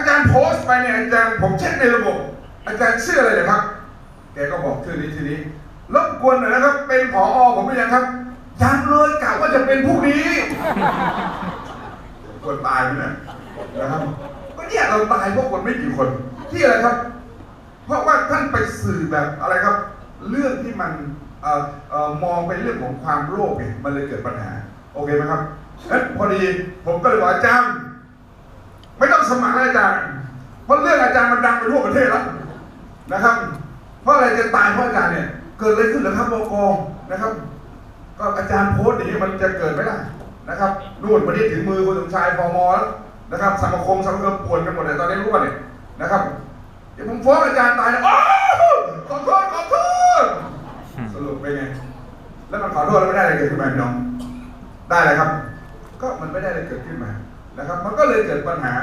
อาจารย์โพสต์ไปเนี่ยอาจารย์ผมเช็คในระบบ อาจารย์ชื่ออะไรเลยครับแกก็บอกชื่อนี้ชื่อนี้รบกวนหน่อยนะครับ เป็นผอผมไม่ยังครับยังเลยกะว่าจะเป็นผู้นี้คนตายไหมเนี่ยนะครับก็เนี่ยเราตายเพราะคนไม่กี่คน ที่อะไรครับ เพราะว่าท่านไปสื่อแบบอะไรครับ เรื่องที่มันออมองไปเรื่องของความโลภเนี่ยมันเลยเกิดปัญหา โอเคไหมครับเอ้ยพอดีผมก็เลยบอกอาจารย์ ไม่ต้องสมัครอาจารย์ เพราะเรื่องอาจารย์มันดังไปทั่วประเทศแล้วนะครับ เพราะอะไรจะตายเพราะอาจารย์เนี่ย เกิดอะไรขึ้นเหรอครับบกนะครับ ก็อาจารย์โพสต์อย่างนี้มันจะเกิดไหมล่ะนะครับนู่นวันนี้ถึงมือคุณสมชายพมแล้วนะครับสมาคมสมาคมปวนกันหมดเลยตอนนี้รู้ว่าเนี่ยนะครับเดี๋ยวผมฟ้องอาจารย์ตายนะโอ้ขอโทษขอโทษสรุปเป็นไงแล้วมันขอโทษแล้วไม่ได้อะไรเกิดขึ้นมาพี่น้อง ได้อะไรครับ ก็มันไม่ได้อะไรเกิดขึ้นมา นะครับ มันก็เลยเกิดปัญหา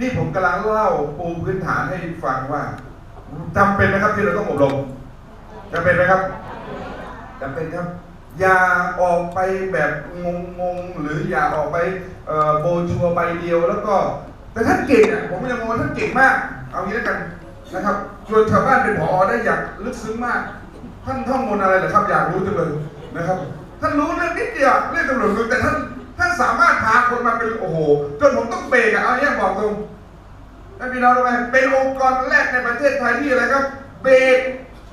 นี่ผมกำลังเล่าปูพื้นฐานให้ฟังว่าจำเป็นไหมครับที่เราต้องอบรมจำเป็นไหมครับจำเป็นครับ อย่าออกไปแบบงงๆหรืออย่าออกไปโบชัวใบเดียว แล้วก็ แต่ท่านเก่งอะผมยังมองท่านเก่งมาก เอางี้แล้วกันนะครับชวนชาวบ้านเป็นผอได้อย่างลึกซึ้งมาก ท่านท่องมนอะไรเหรอครับ อยากรู้จังเลยนะครับ ท่านรู้เรื่องนิดเดียวเรื่องตำรวจแต่ท่าน ท่านสามารถพาคนมาเป็นโอ้โห จนผมต้องเบรกอะเอาเนี่ยบอกตรงท่านพี่น้องรู้ไหมเป็นองค์กรแรกในประเทศไทยที่อะไรครับ เบรก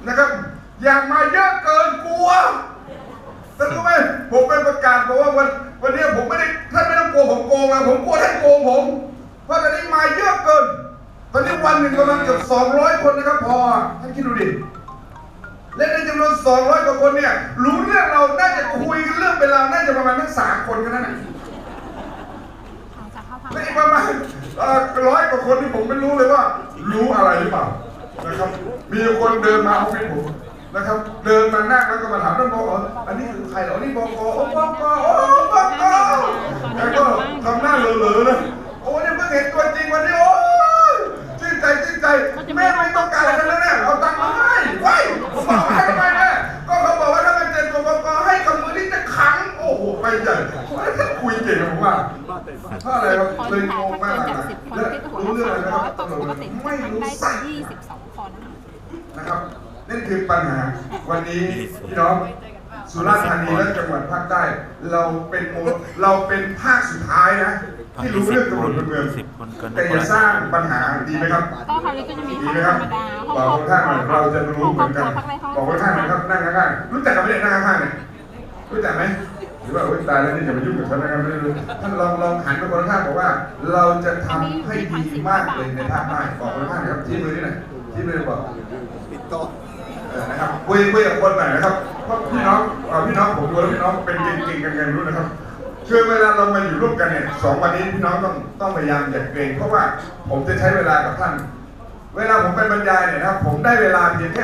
นะครับ อย่ามาเยอะเกินกลัวท่านรู้ไหมผมไปประกาศบอกว่าวันวันนี้ผมไม่ได้ท่านไม่ต้องกลัวผมโกงนะผมกลัวท่านโกงผมเพราะตอนนี้มาเยอะเกิน ตอนนี้วันหนึ่งประมาณเกือบ200คนนะครับพอท่านคิดดูดิ และในจำนวน 200 กว่าคนเนี่ย รู้เรื่องเรา น่าจะคุยกันเรื่องเวลาวน่าจะประมาณทั้งสามคนกันนั่นแหละหลังจากเข้าพักและอีกประมาณร้อยกว่าคนที่ผมไม่รู้เลยว่า รู้อะไรหรือเปล่านะครับ มีคนเดินมาเอาเป็นผมนะครับ เดินมานั่งแล้วก็มาถามท่านบอกอ๋ออันนี้คือใครเหรออันนี่บอกโอ้บอกโอ้บอกแล้ ผมว่าอะไรเราเลยงค่ะงมากนจากสิบคนและรู้เรื่องอะไรนะครับยปกติไม่รู้สักยี่สิบสองคนนะครับนั่นคือปัญหาวันนี้พี่น้องสุราษฎร์ธานีและจังหวัดภาคใต้ เราเป็นโมเราเป็นภาคสุดท้ายนะที่รู้เรื่องตำรวจเมืองแต่อย่าสร้างปัญหาดีไหมครับก็คราวนี้ก็จะมีดีไหมธครรับรมดาบอกครอบคนครัวข้างหน่อยเราจะรู้เหมือนกันห้องครัวพักในห้องบอกคนข้างหน่อยครับนั่งข้างๆรู้จักกันไหมเนี่ยนั่งข้างๆเนี่ยรู้จักไหม หรือว่าโอ๊ยตายแล้วนี่จะมายุ่งกับฉันนะครับไม่รู้ท่านลองลองหันไปคนข้างบอกว่า เราจะทำให้ดีมากเลยในภาคใต้บอกคนข้างหน่อยครับชี้มือนี่หน่อยชี้มือบอกเออนะครับคุยคุยกับคนหน่อยนะครับเพราะพี่น้องเอ่อพี่น้องผมดูแล้วพี่น้องเป็นเก่งๆกันๆรู้นะครับคือเวลาเรามาอยู่ร่วมกันเนี่ยสองวันนี้พี่น้องต้องต้องพยายามอย่าเกรงเพราะว่าผมจะใช้เวลากับท่าน เวลาผมไปบรรยายเนี่ยนะครับผมได้เวลาเพียงแค่